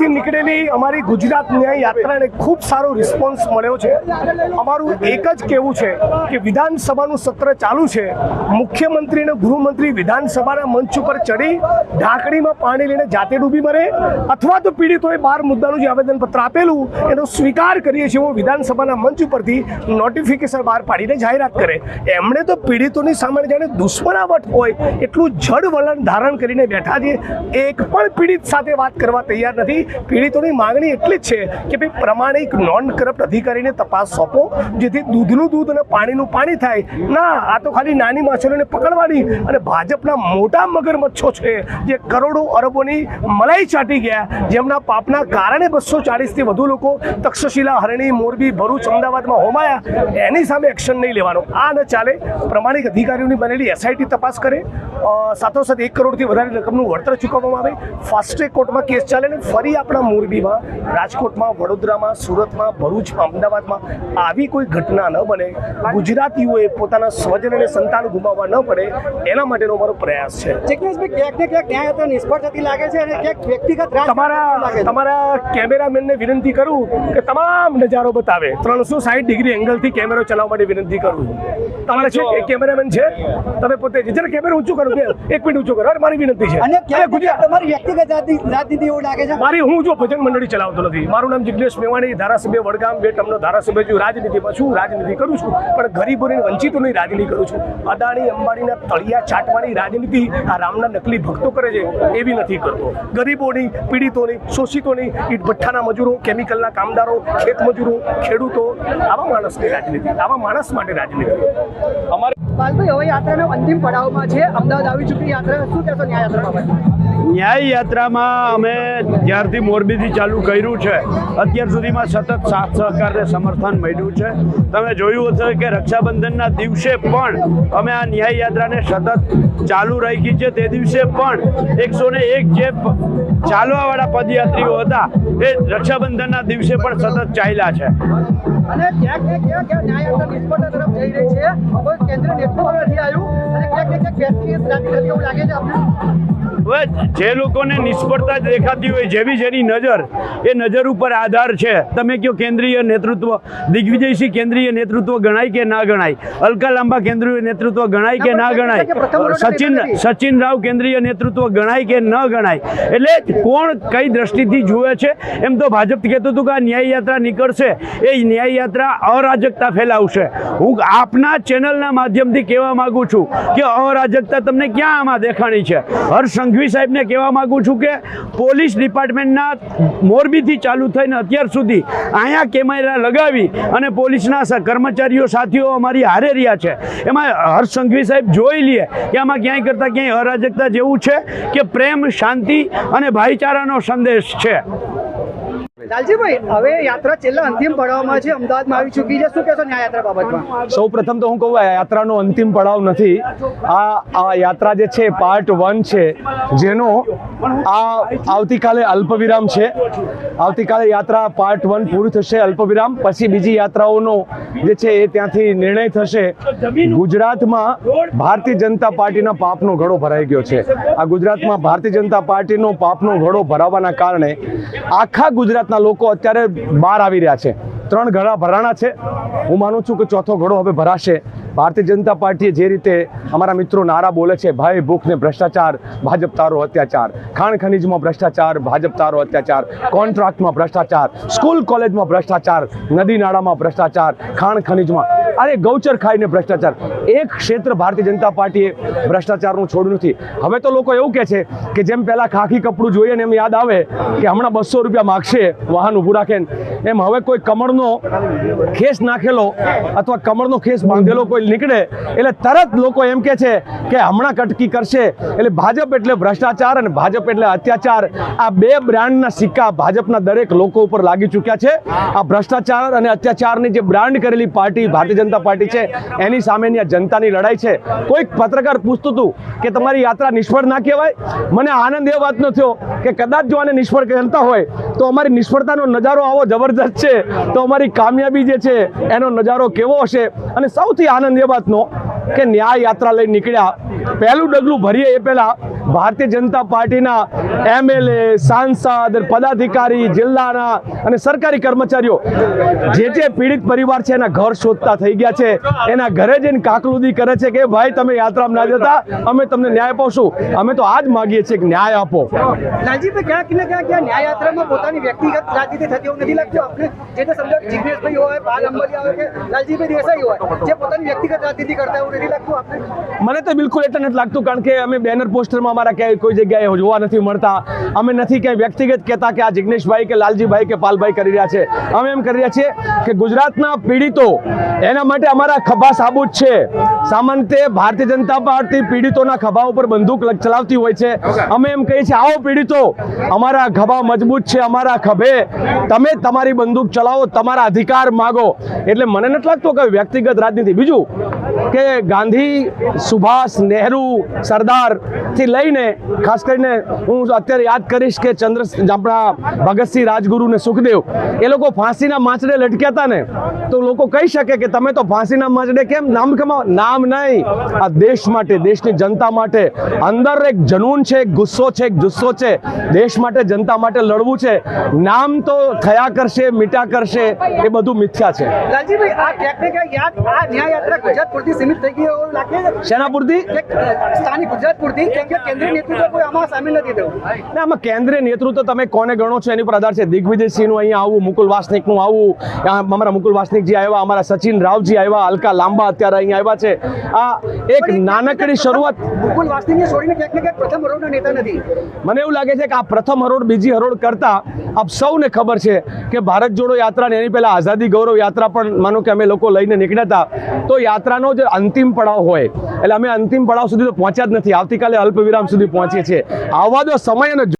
થી નીકળેલી અમારી ગુજરાત ન્યાય યાત્રાને ખૂબ સારો રિસ્પોન્સ મળ્યો છે. અમારું એક જ કહેવું છે કે વિધાનસભાનું સત્ર ચાલુ છે. મુખ્યમંત્રી અને ગૃહમંત્રી વિધાનસભાના મંચ ઉપર ચડી ઢાંકણીમાં પાણી લઈને જાતે ડૂબી મરે અથવા તો પીડિતોએ બાર મુદ્દાનું જે આવેદનપત્ર આપેલું એનો સ્વીકાર કરીએ છીએ વિધાનસભાના મંચ ઉપરથી નોટિફિકેશન બહાર પાડીને જાહેરાત કરે. એમણે તો પીડિતોની સામે જાણે દુશ્મનાવટ હોય એટલું જડ વલણ ધારણ કરીને બેઠા છે એક પણ પીડિત સાથે વાત કરવા તૈયાર નથી. પીડિતોની માંગણી એટલી જ છે કે ભાઈ પ્રમાણિક નોન કરપ્ટ અધિકારીને તપાસ સોંપો, જેથી દૂધનું દૂધ અને પાણીનું પાણી થાય. ના, આ તો ખાલી નાની માછલીઓને પકડવાની અને ભાજપના મોટા મગરમચ્છો છે જે કરોડો અરબોની મલાઈ ચાટી ગયા. જેમના પાપના કારણે બસો ચાળીસથી વધુ લોકો તક્ષશિલા, હરણી, મોરબી, ભરૂચ, અમદાવાદમાં હોમાયા. એની સામે એક્શન નહીં લેવાનો. આ ન ચાલે. પ્રમાણિક અધિકારીઓની બનેલી એસઆઈટી તપાસ કરે. સાથોસાથ એક કરોડથી વધારે રકમનું વળતર ચૂકવવામાં આવે. ફાસ્ટ ટ્રેક કોર્ટમાં કેસ ચાલે ને ફરી આપણા મોરબીમાં રાજકોટમાં વડોદરામાં સુરતમાં ભરૂચમાં અમદાવાદમાં આવી કોઈ ઘટના ન બને. ગુજરાતીઓએ પોતાના સ્વજન અને સંતાન ગુમાવવા ન પડે. એના માટેનો અમારો પ્રયાસ છે. ક્યાંક ને ક્યાંક ન્યાય યાત્રા નિષ્ફળ થતી લાગે છે અને ક્યાંક વ્યક્તિગત તમારા તમારા કેમેરામેનને વિનંતી કરું કે તમામ નજારો બતાવે. ત્રણસો સાઠ ડિગ્રી એંગલથી કેમેરો ચલાવવા માટે વિનંતી કરું. તમારે છે? એ કેમેરામેન છે? તમે પોતે જ જરા કેમેરો ઊંચું કરો બે એક મિનિટ ઊંચું કરો. મારી વિનંતી છે. અને અરે ક્યાંક ને ગુજરાત ક્યાંક તમારી વ્યક્તિગત રાજનીતિ એવું લાગે છે? મારી હું જો ભજન મંડળી ચલાવતો નથી. મારું નામ જિગ્નેશ મેવાણી ધારાસભ્ય વડગામ બે ટર્મનો ધારાસભ્ય છું. રાજનીતિમાં છું રાજનીતિ કરું છું. પણ ગરીબોની વંચિતોની રાજનીતિ કરું છું. અદાણી અંબાણીના તળિયા છાંટવાની રાજનીતિ આ રામના નકલી ભક્તો કરે છે એવી નથી કરતો. ગરીબોની પીડિતોની શોષિતોની ઈટ ભઠ્ઠાના મજૂરો કેમિકલના કામદારો ખેત મજૂરો ખેડૂતો આવા માણસની રાજનીતિ આવા માણસ માટે રાજનીતિ. પાલભાઈ હવે યાત્રાના અંતિમ પડાવમાં છે. અમદાવાદ આવી ચૂકી યાત્રા. શું કહેશો ન્યાય યાત્રા બાબત ન્યાય યાત્રામાં અમે જ્યારથી મોરબીથી ચાલુ કર્યું છે અત્યાર સુધીમાં સતત સાથ સહકારને સમર્થન મળ્યું છે. તમે જોયું હશે કે રક્ષાબંધનના દિવસે પણ અમે આ ન્યાય યાત્રાને સતત ચાલુ રાખી છે. તે દિવસે પણ એકસો ને એક જે ચાલવાવાળા પદયાત્રીઓ હતા એ રક્ષાબંધનના દિવસે પણ સતત ચાલ્યા છે. અને ક્યાંક ને ક્યાંક ન્યાય યાત્રા નિષ્ફળતા તરફ જઈ રહી છે? કોઈ કેન્દ્ર નેતૃત્વ નથી આવ્યું અને ક્યાંક ને ક્યાંક એવું લાગે છે આપને? હવે જે લોકોને નિષ્ફળતા દેખાતી હોય જેવી જેની નજર એ નજર ઉપર આધાર છે. તમે કયો કેન્દ્રીય નેતૃત્વ? દિગ્વિજયસિંહ કેન્દ્રીય નેતૃત્વ ગણાય કે ના ગણાય? અલકા લાંબા કેન્દ્રીય નેતૃત્વ ગણાય કે ના ગણાય? સચિન સચિન રાવ કેન્દ્રીય નેતૃત્વ ગણાય કે ન ગણાય? એટલે કોણ કઈ દ્રષ્ટિથી જુએ છે? એમ તો ભાજપ કહેતું હતું કે આ ન્યાય યાત્રા નીકળશે. એ ન્યાય યાત્રા અરાજકતા ફેલાવશે. હું આપના ચેનલના માધ્યમથી કહેવા માગું છું કે અરાજકતા તમને ક્યાં આમાં દેખાણી છે? હર્ષ સંઘવી સાહેબને કહેવા માગું છું કે પોલીસ ડિપાર્ટમેન્ટના મોરબીથી ચાલુ થઈને અત્યાર સુધી અહીંયા કેમેરા લગાવી અને પોલીસના કર્મચારીઓ સાથીઓ અમારી હારે રહ્યા છે. એમાં હર્ષ સંઘવી સાહેબ જોઈ લે કે આમાં ક્યાંય કરતાં ક્યાંય અરાજકતા જેવું છે કે પ્રેમ, શાંતિ અને ભાઈચારાનો સંદેશ છે. લાલજીભાઈ તો હું કહું યાત્રાનો અંતિમ પડાવ નથી. આ યાત્રા જે છે પાર્ટ વન છે, જેનો આ આવતીકાલે અલ્પવિરામ છે. આવતીકાલે યાત્રા પાર્ટ વન પૂરું થશે, અલ્પવિરામ. પછી બીજી યાત્રાઓનો જે છે, એ ત્યાંથી નિર્ણય થશે. ગુજરાતમાં ભારતીય જનતા પાર્ટીના પાપનો ઘડો ભરાઈ ગયો છે. આ ગુજરાતમાં ભારતીય જનતા પાર્ટીનો પાપનો ઘડો ભરાવાના કારણે આખા ગુજરાતના લોકો અત્યારે બહાર આવી રહ્યા છે. ત્રણ ઘડા ભરાણા છે. હું માનું છું કે ચોથો ઘડો હવે ભરાશે. ભારતીય જનતા પાર્ટીએ જે રીતે અમારા મિત્રો નારા બોલે છે ભાઈ ભૂખ ને ભ્રષ્ટાચાર, ભાજપ તારો અત્યાચાર. ખાણ ખનીજમાં ભ્રષ્ટાચાર, ભાજપ તારો અત્યાચાર. કોન્ટ્રાક્ટમાં ભ્રષ્ટાચાર. સ્કૂલ કોલેજમાં ભ્રષ્ટાચાર. નદી નાળામાં ભ્રષ્ટાચાર. ખાણ ખનીજમાં. અરે ગૌચર ખાઈને ભ્રષ્ટાચાર. એક ક્ષેત્ર ભારતીય જનતા પાર્ટીએ ભ્રષ્ટાચારનું છોડ્યું નથી. હવે તો લોકો એવું કહે છે કે જેમ પહેલાં ખાખી કપડું જોઈએ ને એમ યાદ આવે કે હમણાં બસો રૂપિયા માગશે, વાહન ઊભું રાખે એમ હવે કોઈ કમળનો ખેસ નાખેલો અથવા કમળનો ખેસ બાંધેલો કોઈ નીકળે, એટલે તરત લોકો એમ કે છે કે હમણાં કટકી કરશે. એટલે ભાજપ એટલે ભ્રષ્ટાચાર અને ભાજપ એટલે અત્યાચાર. આ બે બ્રાન્ડના સિક્કા ભાજપના દરેક લોકો ઉપર લાગી ચૂક્યા છે. આ ભ્રષ્ટાચાર અને અત્યાચારની જે બ્રાન્ડ કરેલી પાર્ટી ભારતીય જનતા પાર્ટી છે, એની સામેની આ જનતાની લડાઈ છે. કોઈક પત્રકાર પૂછતું હતું કે તમારી યાત્રા નિષ્ફળ ના કહેવાય? મને આનંદ એ વાતનો થયો કે કદાચ જો આને નિષ્ફળ કહેતા હોય, તો અમારી નિષ્ફળતાનો નજારો આવો જબરજસ્ત છે. તો અમારી કામયાબી જે છે, એનો નજારો કેવો હશે? અને સૌથી આનંદ એ વાતનો કે ન્યાય યાત્રા લઈ નીકળ્યા. પહેલું ડગલું ભરીએ એ પહેલાં ભારતીય જનતા પાર્ટીના એમએલએ સાંસદ પદાધિકારી જિલ્લાના અને સરકારી કર્મચારીઓ જે જે પીડિત પરિવાર છે એના ઘર શોધતા થઈ ગયા છે. એના ઘરે જઈને કાકલુદી કરે છે કે ભાઈ તમે યાત્રામાં ના જતા અમે તમને ન્યાય અપાવશું. અમે તો આજ માગીએ છીએ કે ન્યાય આપો. લાલજીભાઈ ક્યાંક ને ક્યાંક ન્યાય યાત્રામાં પોતાની વ્યક્તિગત રાજનીતિ થતી એવું નથી લાગતું? આપને જે તે સમજો જિગ્નેશભાઈ હોય પાલ અંબાજી હોય કે લાલજીભાઈ દેસાઈ હોય જે પોતાની વ્યક્તિગત રાજનીતિ કરતા એવું નથી લાગતું આપને? મને તો બિલકુલ એટલે નથી લાગતું કારણ કે અમે બેનર પોસ્ટરમાં અમારા ક્યાંય કોઈ જગ્યાએ જોવા નથી મળતા. અમે નથી ક્યાંય વ્યક્તિગત કહેતા કે આ જિગ્નેશભાઈ કે લાલજીભાઈ કે પાલભાઈ કરી રહ્યા છે. અમે એમ કરી રહ્યા છીએ કે ગુજરાતના પીડિતો, એના માટે અમારા ખભા સાબુત છે. સામાન્ય ભારતીય જનતા પાર્ટી પીડિતોના ખભા ઉપર બંદૂક ચલાવતી હોય છે. અમે એમ કહીએ છીએ, આવો પીડિતો, અમારા ખભા મજબૂત છે, અમારા ખભે. તમે તમારી બંદૂક ચલાવો, તમારા અધિકાર માગો. એટલે મને નથી લાગતું કે વ્યક્તિગત રાજનીતિ. બીજું કે ગાંધી, સુભાષ નહેરુ સરદારથી લઈને ખાસ કરીને હું અત્યારે યાદ કરીશ કે ચંદ્ર આપણા ભગતસિંહ રાજગુરુ ને સુખદેવ, એ લોકો ફાંસીના માછડે લટક્યા હતા ને, તો લોકો કહી શકે કે તમે તો ફાંસીના માછડે કેમ નામ કમાવો નામ નહીં. આ દેશ માટે, દેશની જનતા માટે અંદર એક જનૂન છે, એક ગુસ્સો છે, એક જુસ્સો છે. દેશ માટે, જનતા માટે લડવું છે. નામ તો થયા કરશે મીટા કરશે, એ બધું મિથ્યા છે. લાલજીભાઈ, આ ક્યાંક ને યાદ, આ ન્યાય યાત્રા ગુજરાત પૂરતી સીમિત થઈ ગઈ શેના પૂરતી સ્થાનિક ગુજરાત પૂરતી કેન્દ્રીય નેતૃત્વ કોઈ આમાં સામેલ નથી થયું. ના આમાં કેન્દ્રીય નેતૃત્વ તમે કોને ગણો છો એની પર આધાર છે? દિગ્વિજયસિંહનું અહીંયા આવું મુકુલ વાસનિકનું આવું અમારા મુકુલ વાસનિકજી આવ્યા અમારા સચિન રાવજી આવ્યા અલકા લાંબા અત્યારે અહીંયા આવ્યા છે. આ એક નાનકડી શરૂઆત મુકુલ વાસનિકને છોડીને ક્યાંક ને ક્યાંક પ્રથમ હરોળના નેતા નથી. મને એવું લાગે છે કે આ પ્રથમ હરોળ બીજી હરોળ કરતા આપ સૌને ખબર છે કે ભારત જોડો યાત્રા ને એની પહેલા આઝાદી ગૌરવ યાત્રા પણ માનો કે અમે લોકો લઈને નીકળ્યા હતા. તો યાત્રાનો જે અંતિમ પડાવ હોય. એટલે અમે અંતિમ પડાવ સુધી તો પહોંચ્યા જ નથી. આવતીકાલે અલ્પ વિરામ સુધી પહોંચીએ છીએ. આવવા દો સમય અને